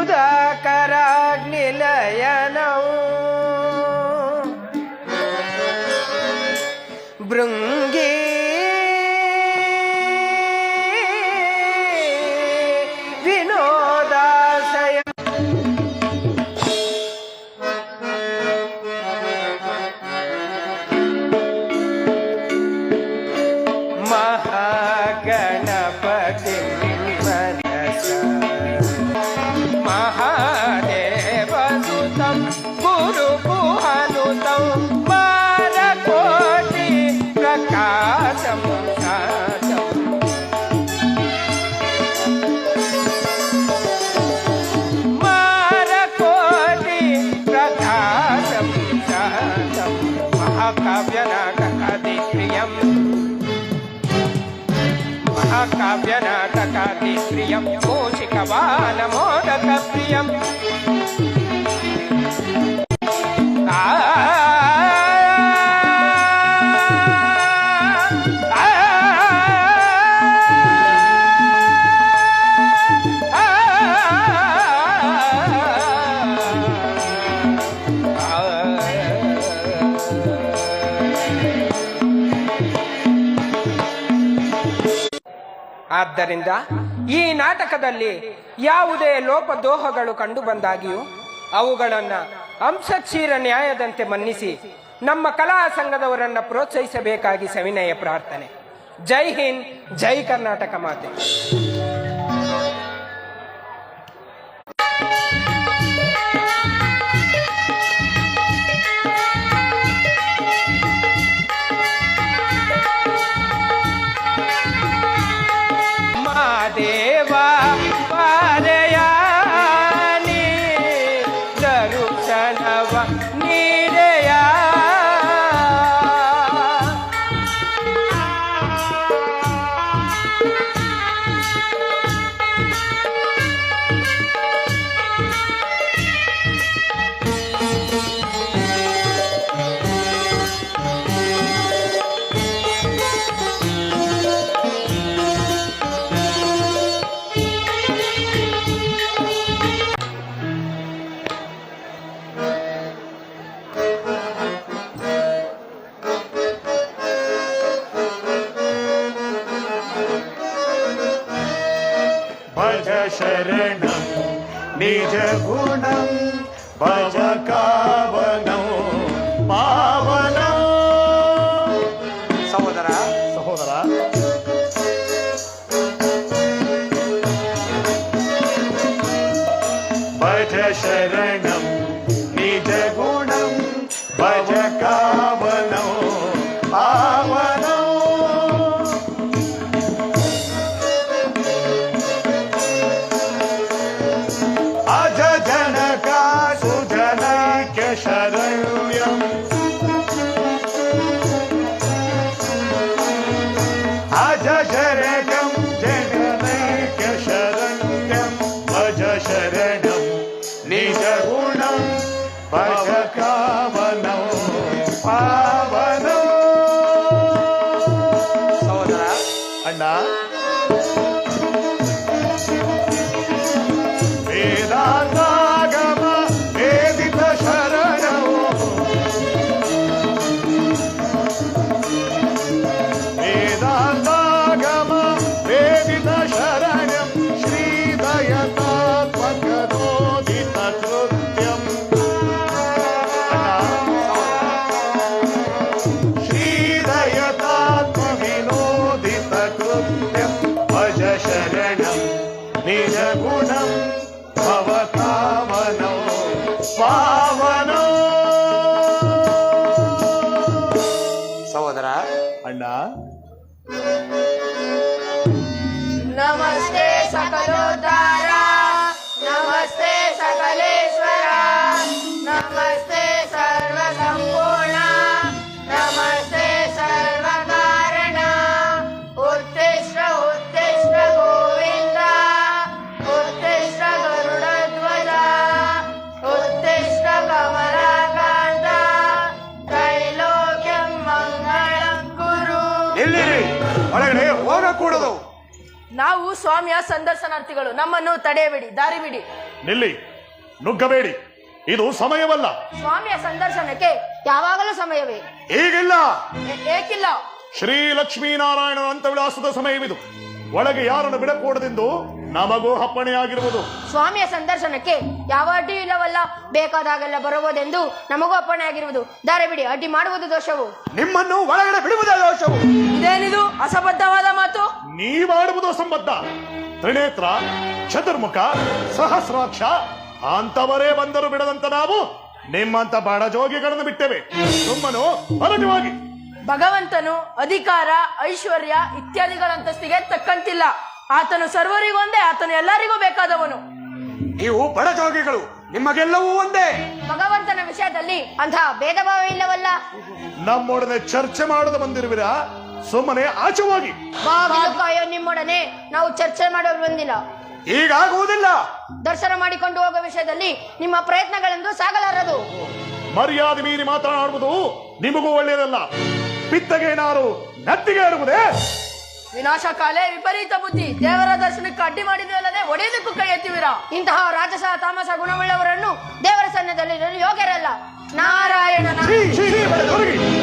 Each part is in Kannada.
هداه काव्यनाटकादिप्रियं मूषिकवानमोदकप्रियम् ಆದ್ದರಿಂದ ಈ ನಾಟಕದಲ್ಲಿ ಯಾವುದೇ ಲೋಪದೋಹಗಳು ಕಂಡು ಬಂದಾಗಿಯೂ ಅವುಗಳನ್ನು ಅಂಶಕ್ಷೀರ ನ್ಯಾಯದಂತೆ ಮನ್ನಿಸಿ ನಮ್ಮ ಕಲಾ ಸಂಘದವರನ್ನು ಪ್ರೋತ್ಸಾಹಿಸಬೇಕಾಗಿ ಸವಿನಯ ಪ್ರಾರ್ಥನೆ. ಜೈ ಹಿಂದ್, ಜೈ ಕರ್ನಾಟಕ ಮಾತೆ. Bye. ನಾವು ಸ್ವಾಮಿಯ ಸಂದರ್ಶನಾರ್ಥಿಗಳು ನಮ್ಮನ್ನು ತಡೆಯಬೇಡಿ ದಾರಿ ಬಿಡಿ. ನಿಲ್ಲಿ ನುಗ್ಗಬೇಡಿ. ಇದು ಸಮಯವಲ್ಲ. ಸ್ವಾಮಿಯ ಸಂದರ್ಶನಕ್ಕೆ ಯಾವಾಗಲೂ ಸಮಯವೇ? ಈಗಿಲ್ಲ. ಏಕಿಲ್ಲ. ಶ್ರೀ ಲಕ್ಷ್ಮೀನಾರಾಯಣ ಅಂತ ವಿಳಾಸದ ಸಮಯವಿದು. ಒಳಗೆ ಯಾರನ್ನು ಬಿಡಕೂಡದೆಂದು ನಮಗೂ ಅಪ್ಪಣೆಯಾಗಿರುವುದು ಸ್ವಾಮಿಯ ಸಂದರ್ಶನಕ್ಕೆ ಯಾವ ಅಡ್ಡಿ ಇಲ್ಲವಲ್ಲ? ಬೇಕಾದಾಗೆಲ್ಲ ಬರಬಹುದೆಂದು ನಮಗೂ ಅಪ್ಪಣೆ ಆಗಿರುವುದು. ದಾರೆ ಬಿಡಿ ಅಡ್ಡಿ ಮಾಡುವುದು ದೋಷವು. ನಿಮ್ಮನ್ನು ಒಳಗಡೆ ಬಿಡುವುದೇ ದೋಷವು. ಇದೇನಿದು? ಅಸಬದ್ಧವಾದ ಮಾತು? ನೀವಾಡುವುದು ಸಂಬದ್ಧ ತ್ರಿನೇತ್ರ ಚತುರ್ಮುಖ ಸಹಸ್ರಾಕ್ಷ ಅಂತವರೇ ಬಂದರು ಬಿಡದಂತ ನಾವು. ನಿಮ್ಮಂತ ಬಡ ಜೋಗಿಗಳನ್ನು ಬಿಟ್ಟೇವೆ. ಸುಮ್ಮನು ಹೊರಟುವಾಗಿ ಭಗವಂತನು ಅಧಿಕಾರ ಐಶ್ವರ್ಯ ಇತ್ಯಾದಿಗಳಂತಸ್ತಿಗೆ ತಕ್ಕಂತಿಲ್ಲ. ಆತನು ಸರ್ವರಿಗೊಂದೇ ಆತನು ಎಲ್ಲರಿಗೂ ಬೇಕಾದವನು. ನೀವು ಬಡಜೋಗಿಗಳು ನಿಮಗೆಲ್ಲವೂ ಒಂದೇ. ಭಗವಂತನ ವಿಷಯದಲ್ಲಿ ಅಂತಹ ಭೇದ ಭಾವ ಇಲ್ಲವಲ್ಲ? ನಮ್ಮೊಡನೆ ಚರ್ಚೆ ಮಾಡದ ಬಂದಿರುವಿರಾ? ಸುಮ್ಮನೆ ಆಚೆ ಹೋಗಿ. ಬಾಗಿಲು ಕಾಯೋ ನಿಮ್ಮೊಡನೆ ನಾವು ಚರ್ಚೆ ಮಾಡೋರು ಬಂದಿಲ್ಲ ಈಗಾಗುವುದಿಲ್ಲ ದರ್ಶನ ಮಾಡಿಕೊಂಡು ಹೋಗುವ ವಿಷಯದಲ್ಲಿ ನಿಮ್ಮ ಪ್ರಯತ್ನಗಳೆಂದು ಸಾಗಲಾರದು. ಮರ್ಯಾದೆ ಮೀರಿ ಮಾತನಾಡುವುದು ನಿಮಗೂ ಒಳ್ಳೆಯದಲ್ಲ. ಪಿತ್ತಗೇನಾರು ನತ್ತಿಗೆ ಇರುವುದೇ ವಿನಾಶ ಕಾಲೇ ವಿಪರೀತ ಬುದ್ಧಿ. ದೇವರ ದರ್ಶನಕ್ಕೆ ಅಡ್ಡಿ ಮಾಡಿದಲ್ಲದೆ ಒಡೆಯದಕ್ಕೂ ಕೈ ಎತ್ತಿವಿರಾ? ಇಂತಹ ರಾಜಸ ತಾಮಸ ಗುಣವುಳ್ಳವರನ್ನು ದೇವರ ಸನ್ನದಲ್ಲಿ ಯೋಗ್ಯರಲ್ಲ.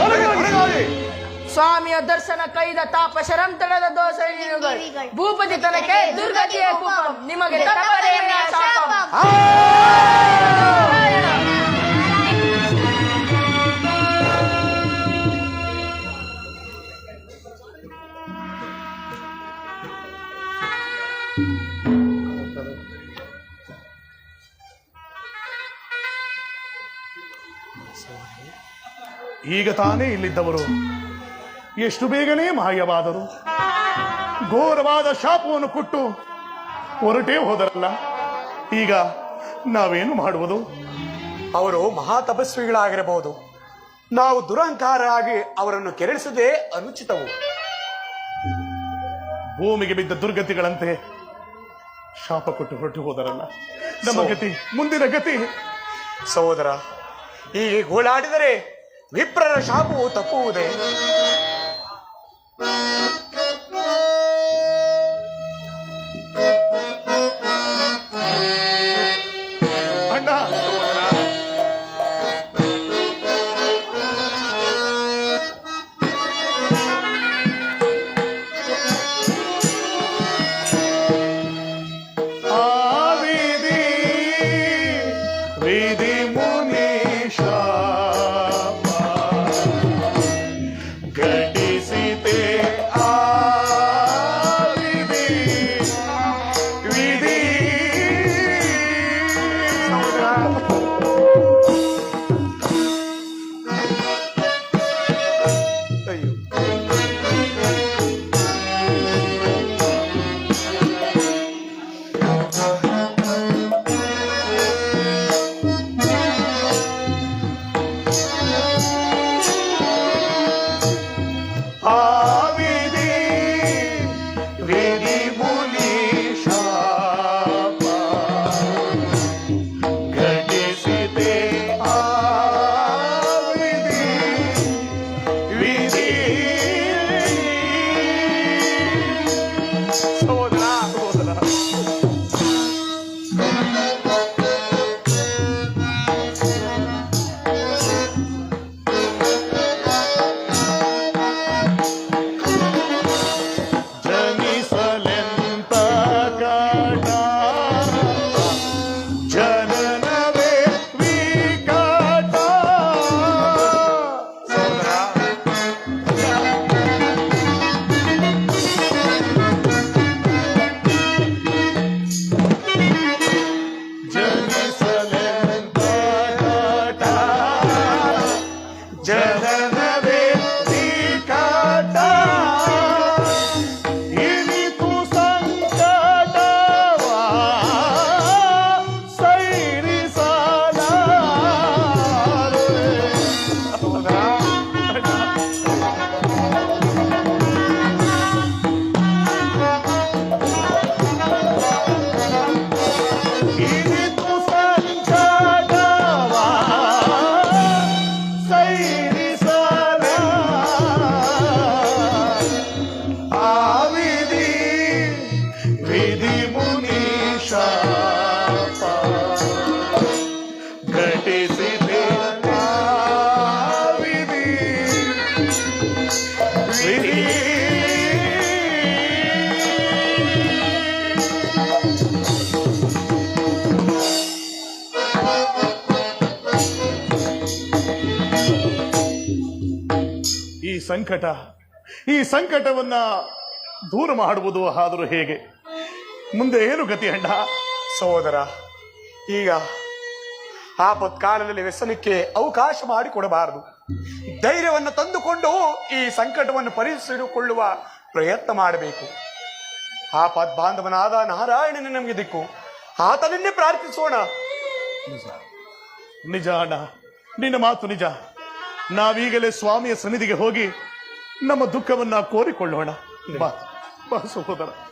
ಹೊರಗೆ. ಸ್ವಾಮಿಯ ದರ್ಶನ ಕೈದ ತಾಪ ಶರಂತಣದ ದೋಷ. ಭೂಪತಿ ತನಕ್ಕೆ ದುರ್ಗತಿಯ ನಿಮಗೆ ಈಗ ತಾನೇ ಇಲ್ಲಿದ್ದವರು. ಎಷ್ಟು ಬೇಗನೆ ಮಾಯವಾದರು. ಘೋರವಾದ ಶಾಪವನ್ನು ಕೊಟ್ಟು ಹೊರಟೇ ಹೋದರಲ್ಲ. ಈಗ ನಾವೇನು ಮಾಡುವುದು? ಅವರು ಮಹಾ ತಪಸ್ವಿಗಳಾಗಿರಬಹುದು ನಾವು ದುರಹಂಕಾರರಾಗಿ ಅವರನ್ನು ಕೆರಳಿಸದೇ ಅನುಚಿತವು. ಭೂಮಿಗೆ ಬಿದ್ದ ದುರ್ಗತಿಗಳಂತೆ ಶಾಪ ಕೊಟ್ಟು ಹೊರಟು ಹೋದರಲ್ಲ. ನಮ್ಮ ಗತಿ ಮುಂದಿನ ಗತಿ. ಸಹೋದರ ಹೀಗೆ ಗೋಳಾಡಿದರೆ ವಿಪ್ರರ ಶಾಪವು ತಪ್ಪುವುದೇ ಅಣ್ಣ ಆ ವಿಧಿ ವಿಧಿ ಸಂಕಟ. ಈ ಸಂಕಟವನ್ನ ದೂರ ಮಾಡುವುದು ಆದರೂ ಹೇಗೆ? ಮುಂದೆ ಏನು ಗತಿ ಅಣ್ಣ? ಸಹೋದರ ಈಗ ಆಪತ್ಕಾಲದಲ್ಲಿ ವ್ಯಸನಕ್ಕೆ ಅವಕಾಶ ಮಾಡಿಕೊಡಬಾರದು. ಧೈರ್ಯವನ್ನು ತಂದುಕೊಂಡು ಈ ಸಂಕಟವನ್ನು ಪರಿಹರಿಸಿಕೊಳ್ಳುವ ಪ್ರಯತ್ನ ಮಾಡಬೇಕು. ಆಪತ್ ಬಾಂಧವನಾದ ನಾರಾಯಣನೇ ನಮಗೆ ದಿಕ್ಕು. ಆತನನ್ನೇ ಪ್ರಾರ್ಥಿಸೋಣ. ನಿಜ. ನಿಜ ಅಣ್ಣ ನಿನ್ನ ಮಾತು ನಿಜ. ನಾವೀಗಲೇ ಸ್ವಾಮಿಯ ಸನ್ನಿಧಿಗೆ ಹೋಗಿ ನಮ್ಮ ದುಃಖವನ್ನ ಕೋರಿಕೊಳ್ಳೋಣ. ಬಾ ಬಾ ಸಹೋದರ.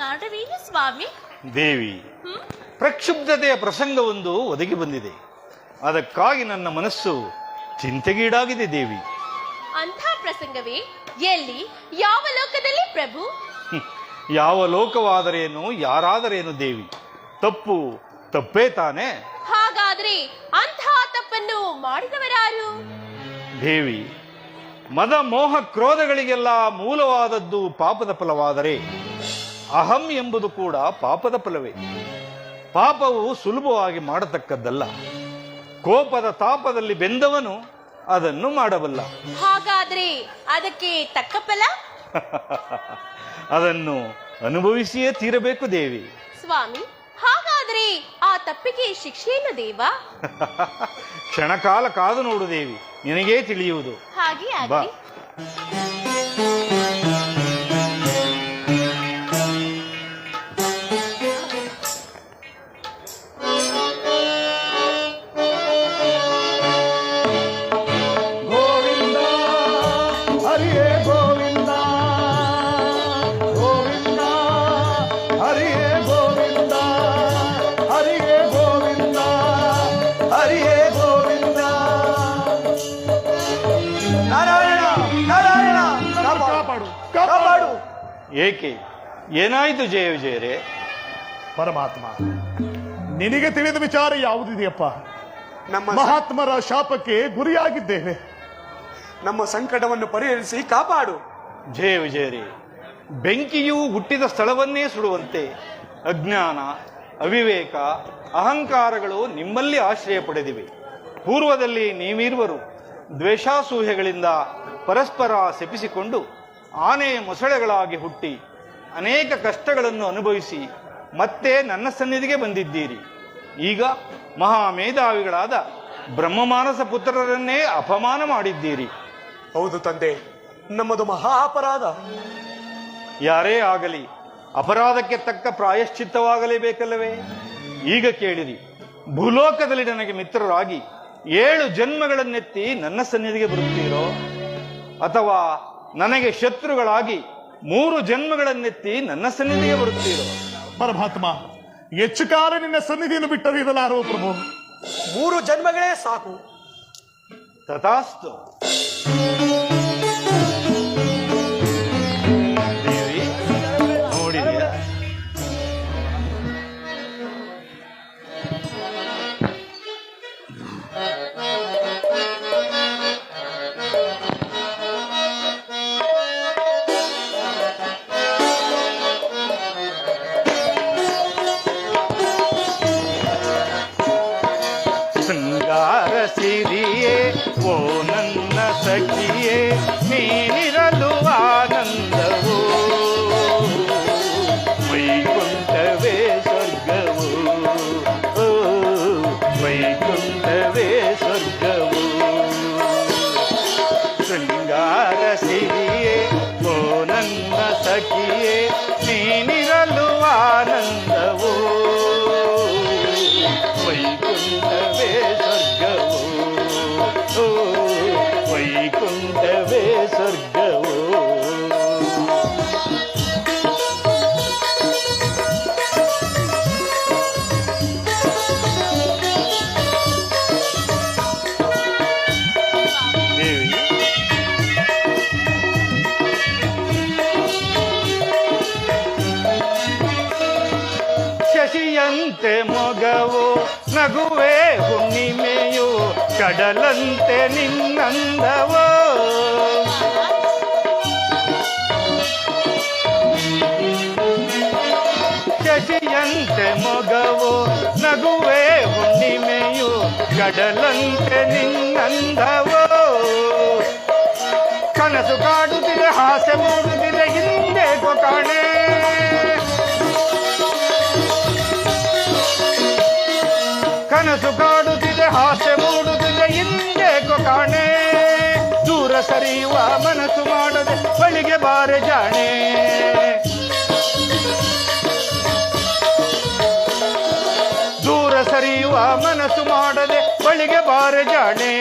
ಕಾರಣವೇನು ಸ್ವಾಮಿ? ದೇವಿ ಪ್ರಕ್ಷುಬ್ಧತೆಯ ಪ್ರಸಂಗವೊಂದು ಒದಗಿ ಬಂದಿದೆ. ಅದಕ್ಕಾಗಿ ನನ್ನ ಮನಸ್ಸು ಚಿಂತೆಗೀಡಾಗಿದೆ ದೇವಿ. ಅಂಥ ಪ್ರಸಂಗವೇ? ಎಲ್ಲಿ? ಯಾವ ಲೋಕದಲ್ಲಿ ಪ್ರಭು. ಯಾವ ಲೋಕವಾದರೇನು ಯಾರಾದರೇನು ದೇವಿ. ತಪ್ಪು ತಪ್ಪೇ ತಾನೆ. ಹಾಗಾದ್ರೆ ಅಂಥ ತಪ್ಪನ್ನು ಮಾಡಿದವರಾರು? ದೇವಿ ಮದ ಮೋಹ ಕ್ರೋಧಗಳಿಗೆಲ್ಲ ಮೂಲವಾದದ್ದು ಪಾಪದ ಫಲವಾದರೆ ಅಹಂ ಎಂಬುದು ಕೂಡ ಪಾಪದ ಫಲವೇ. ಪಾಪವು ಸುಲಭವಾಗಿ ಮಾಡತಕ್ಕದ್ದಲ್ಲ. ಕೋಪದ ತಾಪದಲ್ಲಿ ಬೆಂದವನು ಅದನ್ನು ಮಾಡಬಲ್ಲ. ಹಾಗಾದ್ರೆ ಅದಕ್ಕೆ ತಕ್ಕ ಫಲ? ಅದನ್ನು ಅನುಭವಿಸಿಯೇ ತೀರಬೇಕು ದೇವಿ. ಸ್ವಾಮಿ ಹಾಗಾದ್ರೆ ಆ ತಪ್ಪಿಗೆ ಶಿಕ್ಷೆಯನ್ನು ದೇವ? ಕ್ಷಣಕಾಲ ಕಾದು ನೋಡು ದೇವಿ. ನಿನಗೇ ತಿಳಿಯುವುದು. ಹಾಗೆ ಬಾ. ಏನಾಯಿತು ಜಯ ವಿಜಯರೇ. ಪರಮಾತ್ಮ ನಿನಗೆ ತಿಳಿದ ವಿಚಾರ ಯಾವುದಿದೆಯಪ್ಪ? ನಮ್ಮ ಮಹಾತ್ಮರ ಶಾಪಕ್ಕೆ ಗುರಿಯಾಗಿದ್ದೇವೆ. ನಮ್ಮ ಸಂಕಟವನ್ನು ಪರಿಹರಿಸಿ ಕಾಪಾಡು. ಜಯ ವಿಜಯರೇ ಬೆಂಕಿಯು ಹುಟ್ಟಿದ ಸ್ಥಳವನ್ನೇ ಸುಡುವಂತೆ ಅಜ್ಞಾನ ಅವಿವೇಕ ಅಹಂಕಾರಗಳು ನಿಮ್ಮಲ್ಲಿ ಆಶ್ರಯ ಪಡೆದಿವೆ. ಪೂರ್ವದಲ್ಲಿ ನೀವಿರುವರು ದ್ವೇಷಾಸೂಹೆಗಳಿಂದ ಪರಸ್ಪರ ಸೆಪಿಸಿಕೊಂಡು ಆನೆ ಮೊಸಳೆಗಳಾಗಿ ಹುಟ್ಟಿ ಅನೇಕ ಕಷ್ಟಗಳನ್ನು ಅನುಭವಿಸಿ ಮತ್ತೆ ನನ್ನ ಸನ್ನಿಧಿಗೆ ಬಂದಿದ್ದೀರಿ. ಈಗ ಮಹಾಮೇಧಾವಿಗಳಾದ ಬ್ರಹ್ಮಮಾನಸ ಪುತ್ರರನ್ನೇ ಅಪಮಾನ ಮಾಡಿದ್ದೀರಿ. ಹೌದು ತಂದೆ ನಮ್ಮದು ಮಹಾ ಅಪರಾಧ. ಯಾರೇ ಆಗಲಿ ಅಪರಾಧಕ್ಕೆ ತಕ್ಕ ಪ್ರಾಯಶ್ಚಿತ್ತವಾಗಲೇಬೇಕಲ್ಲವೇ? ಈಗ ಕೇಳಿರಿ ಭೂಲೋಕದಲ್ಲಿ ನನಗೆ ಮಿತ್ರರಾಗಿ ಏಳು ಜನ್ಮಗಳನ್ನೆತ್ತಿ ನನ್ನ ಸನ್ನಿಧಿಗೆ ಬರುತ್ತೀರೋ? ಅಥವಾ ನನಗೆ ಶತ್ರುಗಳಾಗಿ ಮೂರು ಜನ್ಮಗಳನ್ನೆತ್ತಿ ನನ್ನ ಸನ್ನಿಧಿಗೆ ಬರುತ್ತೀರೋ? ಪರಮಾತ್ಮ ಹೆಚ್ಚು ಕಾಲ ನಿನ್ನ ಸನ್ನಿಧಿಯನ್ನು ಬಿಟ್ಟರಿರಲಾರೋ ಪ್ರಭು? ಮೂರು ಜನ್ಮಗಳೇ ಸಾಕು. ತಥಾಸ್ತು. ನಗುವೆ ಹುಣ್ಣಿಮೆಯು ಕಡಲಂತೆ ನಿನ್ನಂದವೋ. ಶಶಿಯಂತೆ ಮಗವೋ, ನಗುವೆ, ಹುಣ್ಣಿಮೆಯು ಕಡಲಂತೆ ನಿನ್ನಂದವೋ. ಕನಸು ಕಾಡುತ್ತಿದೆ ಹಾಸೆ ಮೂಡುತ್ತಿದೆ, ಹಿಂದೆ ಕಾಣೆ ಅರಿಯುವ ಮನಸ್ಸು ಮಾಡದೆ ಬಳಿಗೆ ಬಾರೆ ಜಾಣೆ. ದೂರ ಸರಿಯುವ ಮನಸ್ಸು ಮಾಡದೆ ಬಳಿಗೆ ಬಾರೆ ಜಾಣೆ.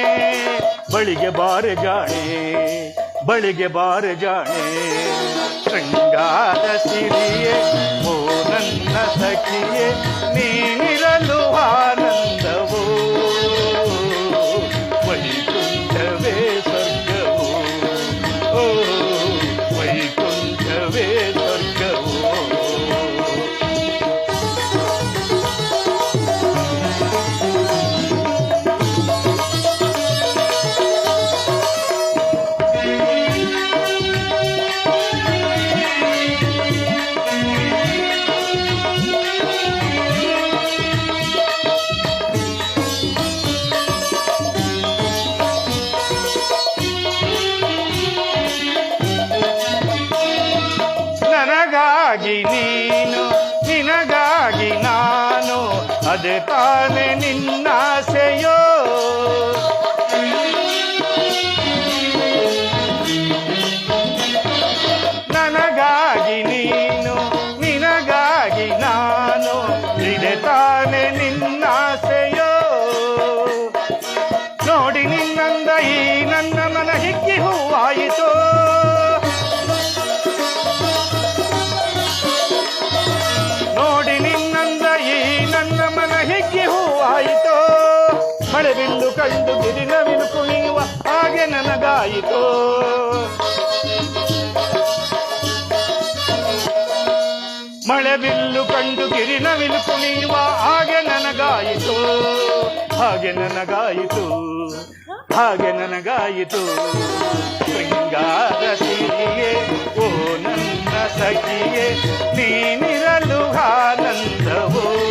ಬಳಿಗೆ ಬಾರೆ ಜಾಣೆ ಬಳಿಗೆ ಬಾರೆ ಜಾಣೆ. ಕಂಗಾದ ಸಿರಿಯೇ, ಓ ನನ್ನ ಸಖಿಯೇ, ನೀನಿರಲು ಹಾರ oh. ಗಿರಿನವಿಲು ಕುಣಿಯುವ ಹಾಗೆ ನನಗಾಯಿತು. ಹಾಗೆ ನನಗಾಯಿತು. ಹಾಗೆ ನನಗಾಯಿತು. ಶೃಂಗಾರ ಸಿಹಿಯೇ ಓ ನನ್ನ ಸಖಿಯೇ, ನೀನಿರಲು ಆನಂದವೋ?